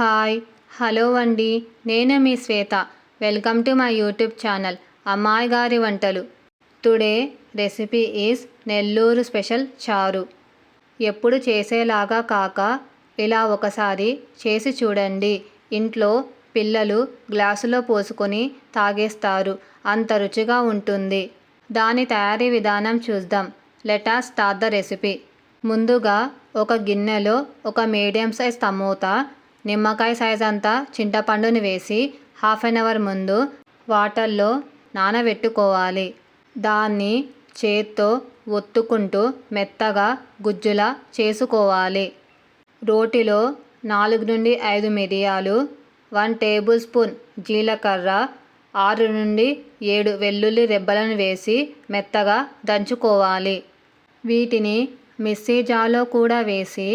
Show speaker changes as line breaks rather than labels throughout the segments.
Hi hello అండి. నేను మీ Shweta. Welcome to my YouTube channel అమ్మాయి గారి వంటలు. Today recipe is Nellore special చారు. ఎప్పుడు చేసేలాగా కాక ఇలా ఒకసారి చేసి చూడండి. ఇంట్లో పిల్లలు గ్లాసులో పోసుకొని తాగేస్తారు. అంత రుచిగా ఉంటుంది. దాని తయారీ విధానం చూద్దాం. Let's start the recipe. ముందుగా ఒక గిన్నెలో ఒక మీడియం సైజ్ టమోటా నిమ్మకాయ సైజ్ అంతా చింతపండుని వేసి హాఫ్ అన్ అవర్ ముందు వాటర్లో నానబెట్టుకోవాలి. దాన్ని చేత్తో ఒత్తుకుంటూ మెత్తగా గుజ్జులా చేసుకోవాలి. రోటిలో నాలుగు నుండి ఐదు మిరియాలు వన్ టేబుల్ స్పూన్ జీలకర్ర ఆరు నుండి ఏడు వెల్లుల్లి రెబ్బలను వేసి మెత్తగా దంచుకోవాలి. వీటిని మిక్సీ జాలో కూడా వేసి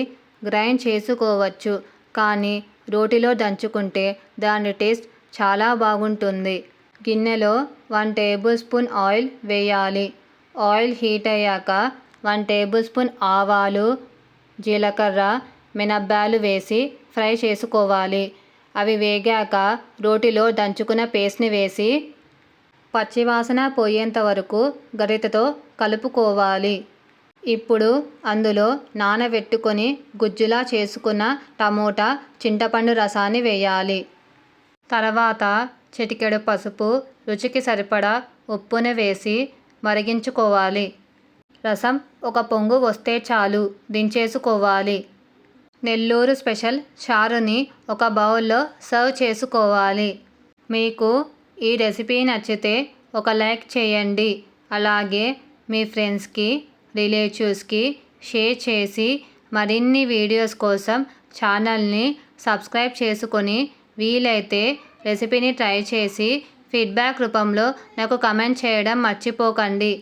గ్రైండ్ చేసుకోవచ్చు. కానీ రోటిలో దంచుకుంటే దాని టేస్ట్ చాలా బాగుంటుంది. గిన్నెలో వన్ టేబుల్ స్పూన్ ఆయిల్ వేయాలి. ఆయిల్ హీట్ అయ్యాక వన్ టేబుల్ స్పూన్ ఆవాలు జీలకర్ర మినబ్బాలు వేసి ఫ్రై చేసుకోవాలి. అవి వేగాక రోటిలో దంచుకున్న పేస్ట్ని వేసి పచ్చివాసన పోయేంత వరకు గరిటెతో కలుపుకోవాలి. ఇప్పుడు అందులో నానబెట్టుకొని గుజ్జులా చేసుకున్న టమోటా చింతపండు రసాన్ని వేయాలి. తర్వాత చిటికెడు పసుపు రుచికి సరిపడా ఉప్పును వేసి మరిగించుకోవాలి. రసం ఒక పొంగు వస్తే చాలు దించేసుకోవాలి. నెల్లూరు స్పెషల్ చారుని ఒక బౌల్లో సర్వ్ చేసుకోవాలి. మీకు ఈ రెసిపీ నచ్చితే ఒక లైక్ చేయండి. అలాగే మీ ఫ్రెండ్స్కి రిలేటివ్స్కి షేర్ చేసి మరిన్ని వీడియోస్ కోసం ఛానల్ని సబ్స్క్రైబ్ చేసుకొని వీలైతే రెసిపీని ట్రై చేసి ఫీడ్బ్యాక్ రూపంలో నాకు కమెంట్ చేయడం మర్చిపోకండి.